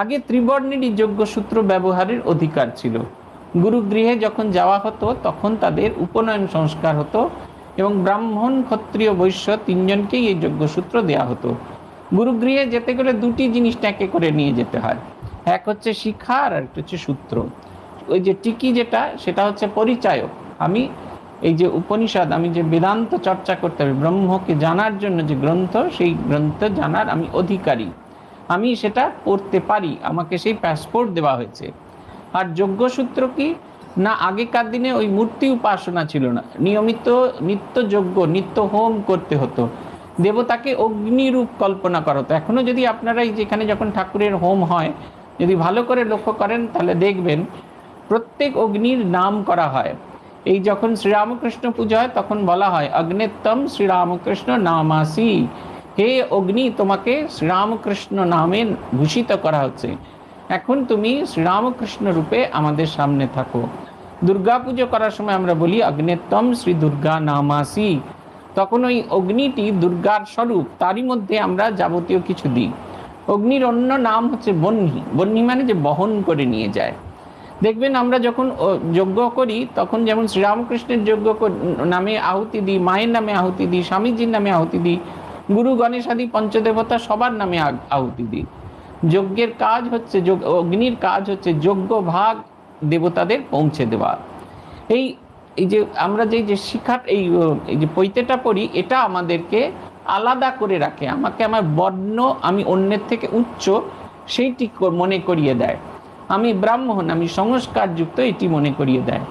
আগে ত্রিবর্ণেরই যোগ্যসূত্র ব্যবহারের অধিকার ছিল। গুরুগৃহে যখন যাওয়া হতো, তখন তাদের উপনয়ন সংস্কার হতো এবং ব্রাহ্মণ ক্ষত্রিয় বৈশ্য তিনজনকেই এই যোগ্যসূত্র দেওয়া হতো। গুরুগৃহে যেতে গেলে দুটি জিনিস ট্যাকে করে নিয়ে যেতে হয়। এক হচ্ছে শিক্ষা আর একটা হচ্ছে সূত্র। ওই যে টিকি যেটা, সেটা হচ্ছে পরিচায়ক। আমি এই যে উপনিষদ, আমি যে বেদান্ত চর্চা করতে হবে, ব্রহ্মকে জানার জন্য যে গ্রন্থ, সেই গ্রন্থ জানার আমি অধিকারী। আমি সেটা করতে পারি। আমাকে সেই পাসপোর্ট দেওয়া হয়েছে। আর যোগ্য সূত্র কি? না, আগেকার দিনে ওই মূর্তি উপাসনা ছিল না। নিয়মিত নিত্য যজ্ঞ নিত্য হোম করতে হতো। দেবতাকে অগ্নিরূপ কল্পনা করা হতো। এখনও যদি আপনারা এই যেখানে যখন ঠাকুরের হোম হয়, যদি ভালো করে লক্ষ্য করেন, তাহলে দেখবেন প্রত্যেক অগ্নির নাম করা হয়। এই যখন শ্রীরামকৃষ্ণ পূজা হয়, তখন বলা হয়, অগ্নেত্তম শ্রীরামকৃষ্ণ নামাসি। হে অগ্নি, তোমাকে শ্রীরামকৃষ্ণ নামে ভূষিত করা হচ্ছে। এখন তুমি শ্রীরামকৃষ্ণ রূপে আমাদের সামনে থাকো। দুর্গা পুজো করার সময় আমরা বলি, অগ্নেত্তম শ্রী দুর্গা নামাসি। তখন ওই অগ্নিটি দুর্গার স্বরূপ, তারই মধ্যে আমরা যাবতীয় কিছু দিই। অগ্নির অন্য নাম হচ্ছে বহ্নি বহ্নি মানে যে বহন করে নিয়ে যায়। দেখবেন আমরা যখন যজ্ঞ করি, তখন যেমন শ্রীরামকৃষ্ণের যজ্ঞ নামে আহুতি দিই, মায়ের নামে আহুতি দিই, স্বামীজির নামে আহুতি দিই গুরু গণেশ আদি পঞ্চদেবতা সবার নামে আহুতি দিই যজ্ঞের কাজ হচ্ছে অগ্নির কাজ হচ্ছে যজ্ঞ ভাগ দেবতাদের পৌঁছে দেওয়া। এই এই যে আমরা যে যে শিক্ষা এই এই যে পৈতেটা পড়ি, এটা আমাদেরকে আলাদা করে রাখে। আমাকে আমার বর্ণ আমি অন্যের থেকে উচ্চ সেইটি মনে করিয়ে দেয়। আমি ব্রাহ্মণ, আমি সংস্কারযুক্ত এটি মনে করিয়ে দেয়।